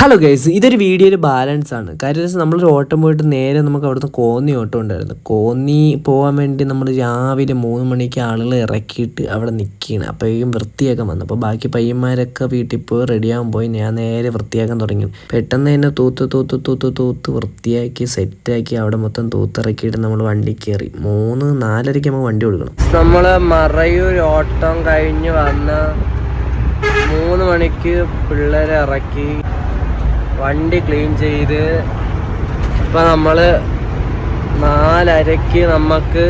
Hello guys ഇതൊരു വീഡിയോയിൽ balance ആണ്. കാര്യം നമ്മളൊരു ഓട്ടം പോയിട്ട് നേരെ നമുക്ക് അവിടുന്ന് കോന്നി ഓട്ടം ഉണ്ടായിരുന്നു. കോന്നി പോകാൻ വേണ്ടി നമ്മൾ രാവിലെ മൂന്ന് മണിക്ക് ആളുകൾ ഇറക്കിയിട്ട് അവിടെ നിൽക്കുകയാണ് അപ്പോഴേക്കും വൃത്തിയാക്കാൻ വന്നു. അപ്പോൾ ബാക്കി പയ്യന്മാരൊക്കെ വീട്ടിൽ പോയി റെഡിയാകാൻ പോയി. ഞാൻ നേരെ വൃത്തിയാക്കാൻ തുടങ്ങി. പെട്ടെന്ന് തന്നെ തൂത്ത് തൂത്ത് തൂത്ത് തൂത്ത് വൃത്തിയാക്കി സെറ്റാക്കി അവിടെ മൊത്തം തൂത്തിറക്കിയിട്ട് നമ്മൾ വണ്ടി കയറി മൂന്ന് നാലരയ്ക്ക് നമുക്ക് വണ്ടി കൊടുക്കണം. നമ്മൾ മറയൂർ ഓട്ടം കഴിഞ്ഞ് വന്ന മൂന്ന് മണിക്ക് പിള്ളേരെ ഇറക്കി. വണ്ടി ക്ലീൻ ചെയ്ത് ഇപ്പം നമ്മൾ നാലരയ്ക്ക് നമുക്ക്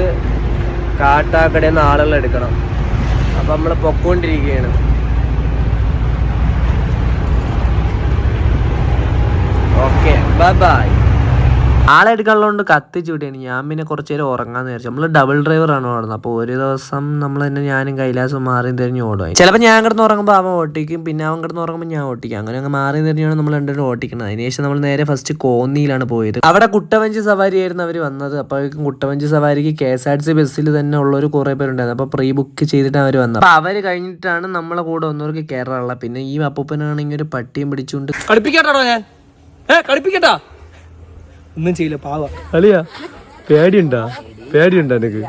കാട്ടാക്കടയിൽ നിന്ന് ആളുകൾ എടുക്കണം. അപ്പം നമ്മൾ പൊക്കോണ്ടിരിക്കുകയാണ് ഓക്കെ ബൈ ബൈ. ആളെ എടുക്കാനുള്ളതുകൊണ്ട് കത്തിച്ച് വിട്ടിയാണ് ഞാൻ പിന്നെ കുറച്ച് നേരം ഉറങ്ങാന്ന് വിചാരിച്ചു. നമ്മൾ ഡബിൾ ഡ്രൈവർ ആണ് ഓടുന്നത്. അപ്പോൾ ഒരു ദിവസം നമ്മൾ തന്നെ ഞാനും കൈലാസും മാറി തിരിഞ്ഞ് ഓടും ചിലപ്പോൾ ഞാൻ കിടന്ന് ഉറങ്ങുമ്പോൾ അവൻ ഓട്ടിക്കും പിന്നെ അവൻ കിടന്ന് ഉറങ്ങുമ്പോൾ ഞാൻ ഓട്ടിക്കും അങ്ങനെ അങ്ങ് മാറി തിരിഞ്ഞാണ് നമ്മൾ രണ്ടുപേരും ഓട്ടിക്കുന്നത് അതിനുശേഷം നമ്മൾ നേരെ ഫസ്റ്റ് കോന്നിയിലാണ് പോയത്. അവിടെ കുട്ടവഞ്ചി സവാരി ആയിരുന്നു അവർ വന്നത്. അപ്പോഴേക്കും കുട്ടവഞ്ചി സവാരിക്ക് K S R T C ബസ്സിൽ തന്നെ ഉള്ളൊരു കുറേ പേരുണ്ടായിരുന്നു. അപ്പോൾ പ്രീ ബുക്ക് ചെയ്തിട്ട് അവർ വന്നത്. അപ്പോൾ അവർ കഴിഞ്ഞിട്ടാണ് നമ്മളെ കൂടെ ഒന്നവർക്ക് കയറാനുള്ളത് പിന്നെ ഈ അപ്പൂപ്പനാണെങ്കിൽ ഒരു പട്ടിയും പിടിച്ചുകൊണ്ട് കളിപ്പിക്കട്ടോ ഞാൻ. ഏ കളിപ്പിക്കട്ടാ. ഒന്നും ചെയ്യില്ല പാവ. അളിയാ പേടിയുണ്ടാ? പേടിയുണ്ടാ നിനക്ക്?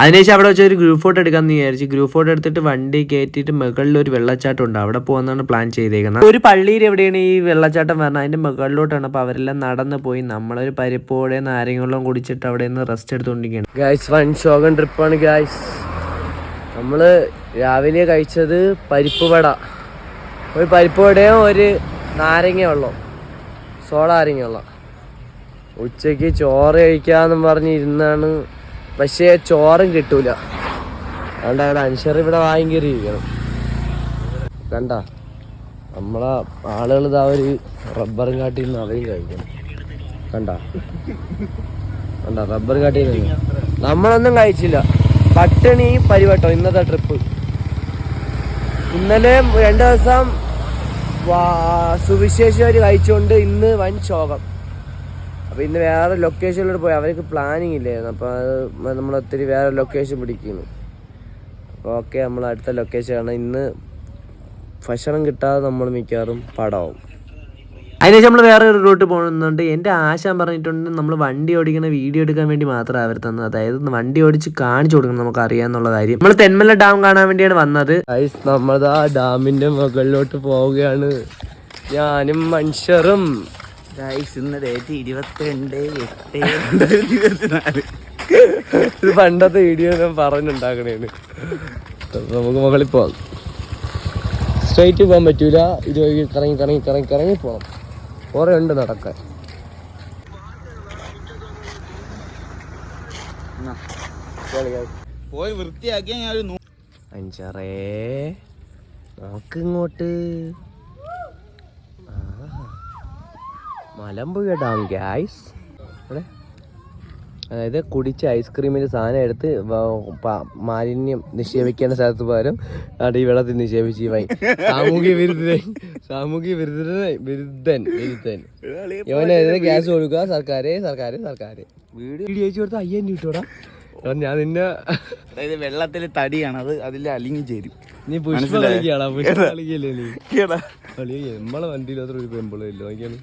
അതിനുശേഷം അവിടെ വെച്ച് ഒരു ഗ്രൂപ്പ് ഫോട്ടോ എടുക്കാന്ന് വിചാരിച്ചു ഗ്രൂപ്പ് ഫോട്ടോ എടുത്തിട്ട് വണ്ടി കയറ്റിയിട്ട് മുകളിൽ ഒരു വെള്ളച്ചാട്ടം ഉണ്ട്. അവിടെ പോകുന്നതാണ് പ്ലാൻ ചെയ്തേക്കുന്നത് ഒരു പള്ളിയിൽ എവിടെയാണ് ഈ വെള്ളച്ചാട്ടം പറഞ്ഞത് അതിന്റെ മുകളിലോട്ടാണ് അപ്പൊ അവരെല്ലാം നടന്നു പോയി. നമ്മളൊരു പരിപ്പോടെ നാരങ്ങളും കുടിച്ചിട്ട് അവിടെ നിന്ന് റെസ്റ്റ് എടുത്തുകൊണ്ടിരിക്കുകയാണ് ഗായ്സ് വൺ ട്രിപ്പാണ് ഗായ്സ് നമ്മൾ രാവിലെ കഴിച്ചത് പരിപ്പ് വട. ഒരു പരിപ്പ് വടയും ഒരു നാരങ്ങ വെള്ളം ഉച്ചയ്ക്ക് ഉച്ചയ്ക്ക് ചോറ് കഴിക്കാന്നും പറഞ്ഞ് ഇരുന്നാണ്. പക്ഷേ ചോറും കിട്ടൂല. അതുകൊണ്ട് അവിടെ അനുഷർ ഇവിടെ വാങ്ങിക്കറിയിരിക്കണം കണ്ട? നമ്മളെ ആളുകൾ ഇതാ ഒരു റബ്ബറും കാട്ടിൽ നിന്ന് അവരും കഴിക്കണം കണ്ട? കണ്ട? റബ്ബർ കാട്ടിൽ നിന്ന്. നമ്മളൊന്നും കഴിച്ചില്ല. പട്ടിണി പരിവട്ടം ഇന്നത്തെ ട്രിപ്പ് ഇന്നലെ രണ്ട് ദിവസം സുവിശേഷകർ കഴിച്ചുകൊണ്ട് ഇന്ന് വൻ ശോകം. അപ്പോൾ ഇന്ന് വേറെ ലൊക്കേഷനിലോട്ട് പോയി. അവർക്ക് പ്ലാനിങ് ഇല്ലായിരുന്നു. അപ്പോൾ അത് നമ്മൾ ഒത്തിരി വേറെ ലൊക്കേഷൻ പിടിക്കുന്നു. അപ്പോൾ ഓക്കെ നമ്മൾ അടുത്ത ലൊക്കേഷനാണ് ഇന്ന് ഭക്ഷണം കിട്ടാതെ നമ്മൾ മിക്കവാറും പടവും. അതിനുശേഷം നമ്മൾ വേറെ ഒരു റൂട്ട് പോകുന്നുണ്ട്. എന്റെ ആശാൻ പറഞ്ഞിട്ടുണ്ട് നമ്മൾ വണ്ടി ഓടിക്കുന്ന വീഡിയോ എടുക്കാൻ വേണ്ടി മാത്രം അവർ തന്നത്. അതായത് വണ്ടി ഓടിച്ച് കാണിച്ചു കൊടുക്കണം നമുക്ക് അറിയാന്നുള്ള കാര്യം. നമ്മൾ തെന്മല ഡാം കാണാൻ വേണ്ടിയാണ് വന്നത്. നമ്മൾ ആ ഡാമിന്റെ മുകളിലോട്ട് പോവുകയാണ്. ഞാനും മനുഷ്യറും. ഇന്ന് ഡേറ്റ് ഇരുപത്തിരണ്ട് എട്ട്. രണ്ടായിരത്തി ഇരുപത്തിനാല് ഇത് പണ്ടത്തെ വീഡിയോ ഞാൻ പറഞ്ഞുണ്ടാക്കണേന്ന് നമുക്ക് മുകളിൽ പോവാം. സ്ട്രൈറ്റ് പോകാൻ പറ്റൂല. ഇത് കറങ്ങി കറങ്ങി കറങ്ങി കറങ്ങി പോകണം കുറെ ഉണ്ട് നടക്കാൻ. പോയി ഞാൻ ഒരു നൂ- അഞ്ചറേ നോക്ക് ഇങ്ങോട്ട് മലമ്പുഴ ഡാം ഗ്യാസ് അതായത് കുടിച്ച് ഐസ്ക്രീമിന്റെ സാധനം എടുത്ത് മാലിന്യം നിക്ഷേപിക്കേണ്ട സ്ഥലത്ത് പകരം അവിടെ ഈ വെള്ളത്തിൽ നിക്ഷേപിച്ച് വൈ സാമൂഹ്യ വിരുദ്ധ സാമൂഹ്യ വിരുദ്ധ വിരുദ്ധൻ വിരുദ്ധൻ. ഇവനെതിരെ ഗ്യാസ് കൊടുക്കുക സർക്കാരെ സർക്കാരെ സർക്കാരെ. വീട്. വീഡിയോ അയച്ചു കൊടുത്ത അയ്യായിരം കിട്ടൂടാ. ഞാൻ നിന്നെ അതായത് വെള്ളത്തിൽ തടിയാണ് അത് അതിൽ അലിഞ്ഞു ചേരും. നീ പുഷ്പ? കളിക്കാടാ പുഷ്പ കളിക്കല്ലേ നീ. കളി നമ്മളെ വണ്ടിയിൽ അത്ര ഒരു പെമ്പിളില്ല നോക്കിയാണ്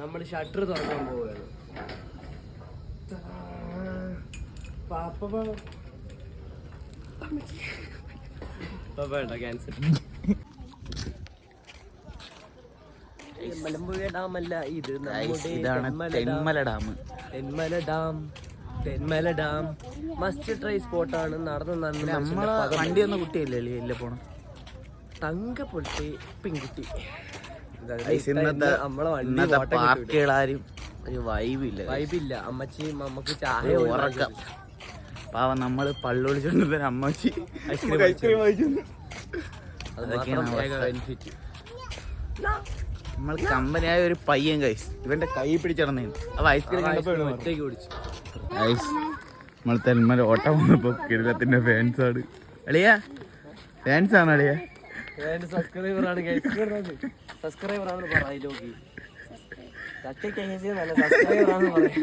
നമ്മൾ ഷട്ടർ തുറക്കാൻ പോവുകയാണ്. മലമ്പുഴ ഡാം അല്ല ഇത് ഇതാണ് Thenmala dam. Thenmala dam. Thenmala dam. Thenmala dam must try സ്പോട്ടാണ് നടന്ന് നടന്ന് നമ്മളെ വണ്ടി ഒന്നും കുട്ടിയല്ലേ ഇല്ല പോണം. തങ്ക പൊട്ടി പെൺകുട്ടി. പാർക്കുകളാരും ഒരു വൈബില്ല വൈബില്ല അമ്മച്ചി നമുക്ക് ചായ ഉറക്കം. പാവം നമ്മൾ പള്ളു വിളിച്ചോണ്ട് അമ്മച്ചി. ഐസ്ക്രീം നമ്മൾ കമ്പനിയായ ഒരു പയ്യൻ കൈസ് ഇവന്റെ കൈ പിടിച്ചിടന്നേ അപ്പൊ ഐസ്ക്രീം ഒറ്റയ്ക്ക് കുടിച്ചു ഐസ് നമ്മൾ തെന്മല ഓട്ടം വന്നപ്പോ കിരീടത്തിന്റെ ഫാൻസ് ആണ്. അളിയാ ഫാൻസ് ആണ് അളിയാ? സബ്സ്ക്രൈബർ ആണ് സബ്സ്ക്രൈബർ ആണ് പറയിലോക്കി സബ്സ്ക്രൈബർ ആണ് പറയാം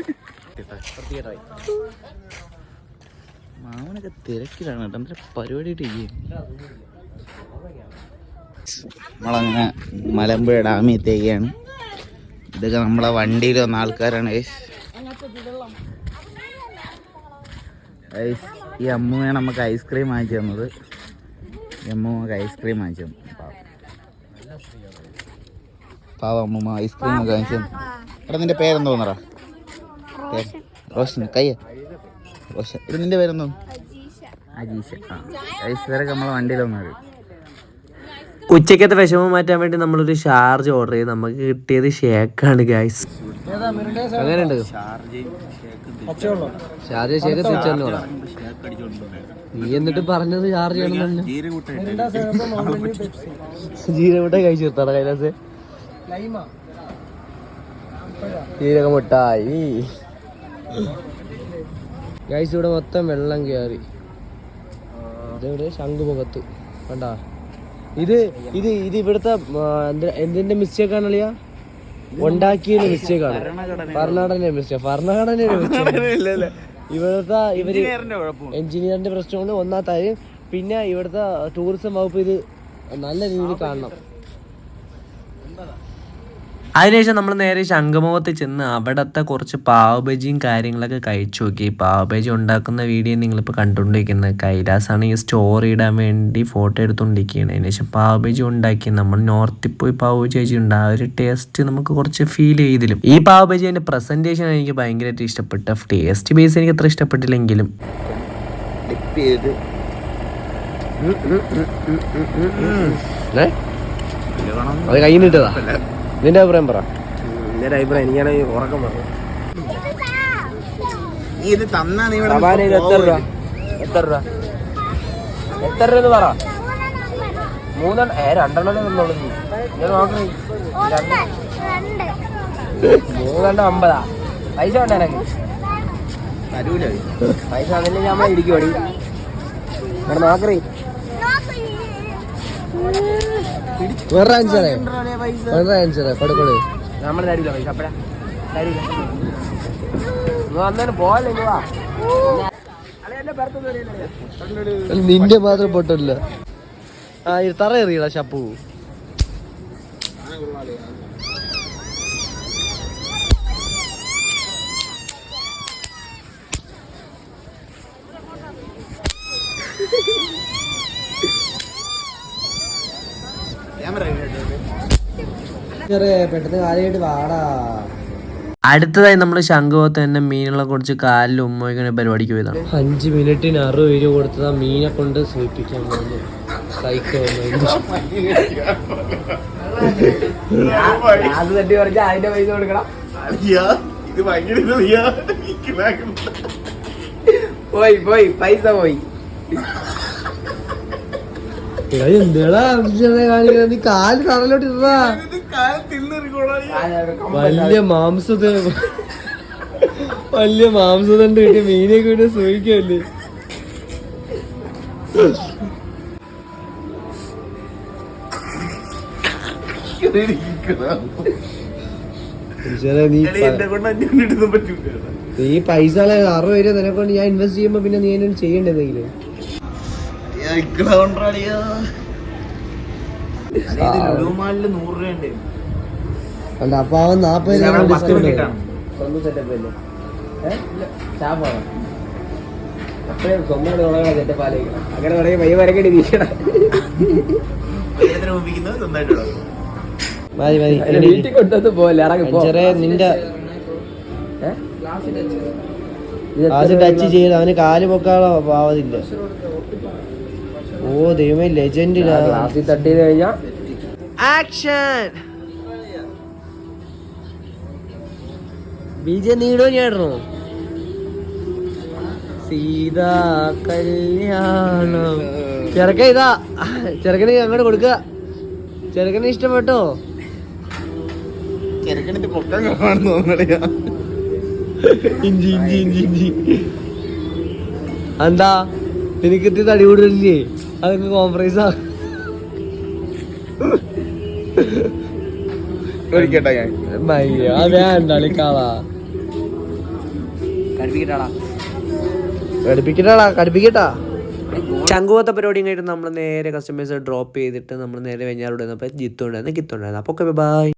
മാമനൊക്കെ തിരക്കിലാണ് കേട്ടോ. എന്താ പരിപാടി ഇട്ട് ചെയ്യേ ഗൈസ് നമ്മളങ്ങനെ മലമ്പുഴ ഡാമിൽ തേക്കാണ് ഇതൊക്കെ നമ്മളെ വണ്ടിയിൽ വന്ന ആൾക്കാരാണ് ഗൈസ് ഈ അമ്മയാണ് നമുക്ക് ഐസ്ക്രീം വാങ്ങിച്ചു തന്നത്. അമ്മ നമുക്ക് ഐസ്ക്രീം വാങ്ങിച്ചു തന്നു. പാവം. അമ്മ ഐസ്ക്രീം ഒക്കെ വാങ്ങിച്ചു തന്നു. എടാ നിന്റെ പേരെന്തോന്നറാ? റോഷൻ കയ്യ. റോഷൻ ഇത് നിന്റെ പേരെന്തോ? അജീഷ. ആ. നമ്മളെ ഉച്ചക്കത്തെ വിഷമം മാറ്റാൻ വേണ്ടി നമ്മളൊരു ഷാർജ് ഓർഡർ ചെയ്ത്. നമുക്ക് കിട്ടിയത് ഷേക്കാണ് ഗൈസ് അങ്ങനെയുണ്ട് ഷാർജ് ഷേക്ക് നീ എന്നിട്ട് പറഞ്ഞത് ചാർജ് ചെയ്യണമെന്ന് ജീരമുട്ട കഴിച്ചു നിർത്താടാ കൈലാസ്. ജീരക മുട്ടായി. ഗൈസ് ഇവിടെ മൊത്തം വെള്ളം കയറി ഇതെവിടെ? ശംഖുമുഖത്ത്. കണ്ടാ? ഇത് ഇത് ഇത് ഇവിടുത്തെ എന്തിന്റെ മിസ്റ്റേക്ക് ആണ് അളിയ? ഉണ്ടാക്കിയ മിസ്റ്റേക്ക് ആണ്. ഭരണഘടന മിസ്റ്റേക്ക് ഭരണഘടനയുടെ. ഇവിടുത്തെ ഇവർ എഞ്ചിനീയറിന്റെ പ്രശ്നമുണ്ട്. ഒന്നാമത്തെ കാര്യം പിന്നെ ഇവിടുത്തെ ടൂറിസം വകുപ്പ് ഇത് നല്ല രീതിയിൽ കാണണം. അതിനുശേഷം നമ്മൾ നേരെ ശംഖുമുഖത്ത് ചെന്ന് അവിടുത്തെ കുറച്ച് പാവബജിയും കാര്യങ്ങളൊക്കെ കഴിച്ചു നോക്കി. പാവബജി ഉണ്ടാക്കുന്ന വീഡിയോ നിങ്ങളിപ്പോൾ കണ്ടുകൊണ്ടിരിക്കുന്നത് കൈലാസാണ്. ഈ സ്റ്റോറി ഇടാൻ വേണ്ടി ഫോട്ടോ എടുത്തുകൊണ്ടിരിക്കുകയാണ്. അതിനുശേഷം പാവബജി ഉണ്ടാക്കി. നമ്മൾ നോർത്തിൽ പോയി പാവബജി കഴിച്ചിട്ടുണ്ട്. ആ ഒരു ടേസ്റ്റ് നമുക്ക് കുറച്ച് ഫീൽ ചെയ്തിലും. ഈ പാവബജിന്റെ പ്രസന്റേഷൻ എനിക്ക് ഭയങ്കരമായിട്ട് ഇഷ്ടപ്പെട്ട. ടേസ്റ്റ് ബേസ് എനിക്ക് അത്ര ഇഷ്ടപ്പെട്ടില്ലെങ്കിലും. അത് കയ്യിൽ നിട്ടതാ നിന്റെ അഭിപ്രായം പറ. നിന്റെ അഭിപ്രായം എനിക്കാണെങ്കിൽ ഉറക്കം പറഞ്ഞു നീ ഇത് തന്നാ നീ ഇവിടെ എത്ര രൂപ? എത്ര രൂപ? എത്ര രൂപ എന്ന് പറ. മൂന്നെണ്ണം ഏ രണ്ടെണ്ണം തന്നോളൂ നീ. ഞാൻ നോക്കണേ മൂന്നെണ്ണം അമ്പതാ. പൈസ വേണ്ട എനിക്ക് തരൂല. പൈസ അതിന് ഞാൻ ഇരിക്കുവാടി ഇവിടെ നോക്കറേ വേറെ അഞ്ചറേ അഞ്ചറേ കൊടുക്കോളൂ നമ്മൾ തരില്ല പൈസ അപ്പഴാ. തരില്ല അന്നേരം പോലെ നിന്റെ മാത്രം പൊട്ടില്ല ആ തറ എറിയടാ ഷപ്പു. പെട്ടെന്ന് കാലായിട്ട് വാടാ. അടുത്തതായി നമ്മൾ ശംഖുവത്ത് തന്നെ മീനുകളെ കുറിച്ച് കാലിൽ ഉമ്മയ്ക്കുന്ന പരിപാടിക്ക് പോയതാണ്. അഞ്ച് മിനിറ്റിന് അറുപത് രൂപ കൊടുത്തത് ആ മീനെ കൊണ്ട് സൂചിപ്പിക്കാൻ പോകുന്നു പോയി പോയി പൈസ പോയി എന്താ കാണിക്കുന്നത് നീ കാൽ തറലോട്ട് ഇടാ ഇത്. വലിയ മാംസത്തെ വലിയ മാംസതണ്ട് കിട്ടിയ മീനൊക്കെ കൂടെ സൂഹിക്കല്ലേ ഇത് നീ എന്നെ പൈസ അറുപത് രൂപ നിനക്കൊണ്ട് ഞാൻ ഇൻവെസ്റ്റ് ചെയ്യുമ്പോ പിന്നെ നീ എന്നോട് ചെയ്യണ്ടെന്തെങ്കിലും. അല്ല, അപ്പൊ അവൻ നാപ്പത് രൂപ ഡിസ്കൗണ്ട് മിനിറ്റാണ്. സ്വന്തം സെറ്റപ്പ് അല്ലേ? സ്റ്റാഫാണ് അപ്പഴും സ്വന്തം തുടങ്ങണം സെറ്റപ്പ് ആലോചിക്കണം. അങ്ങനെ തുടങ്ങി പയ്യ വരക്കേണ്ടി ഇരിക്കണം. എത്ര രൂപ വിൽക്കുന്നത്? സ്വന്തമായിട്ട് ഇടാം. മതി. മതി വീട്ടിൽ കൊണ്ടുവന്ന് പോലെ ചെറിയ നിന്റെ ആദ്യം ടച്ച് ചെയ്ത് അവന് കാൽ പൊക്കാളോ പാവതില്ല. ഓ ദൈവമേ ലെജൻഡ് ക്ലാസ്സിൽ തട്ടി കഴിഞ്ഞാ ആക്ഷൻ. ബിജെ നീടോ ഞാടണോ? സീതാ കല്യാണം. ചെറുക്ക ഇതാ. ചെറുക്കന് അങ്ങോട്ട് കൊടുക്കുക. ചെറുക്കന് ഇഷ്ടപ്പെട്ടോ? ചെറുക്കനിത് പൊക്കാൻ കാണുന്നു. ഇഞ്ചി ഇഞ്ചി ഇഞ്ചി ഇഞ്ചി. എന്താ? നിനക്ക് ഇത്തിരി തടി കൂടുതലില്ലേ? അതൊക്കെ കോംപ്രമൈസാ ഒഴിക്കട്ടെ ഞാൻ. മയ്യ വേണ്ട കളിക്കാളാ കടുപ്പിക്കട്ടാടാ കടുപ്പിക്കട്ടാ. ചങ്കുവത്ത പരിപാടിയും കഴിഞ്ഞിട്ട് നമ്മൾ നേരെ കസ്റ്റമേഴ്സ് ഡ്രോപ്പ് ചെയ്തിട്ട് നമ്മൾ നേരെ വെഞ്ഞാറോട് വന്നപ്പോൾ ജിത്തു ഉണ്ടായിരുന്നു കിത്തു ഉണ്ടായിരുന്നു. അപ്പോൾ ഓക്കെ ബൈ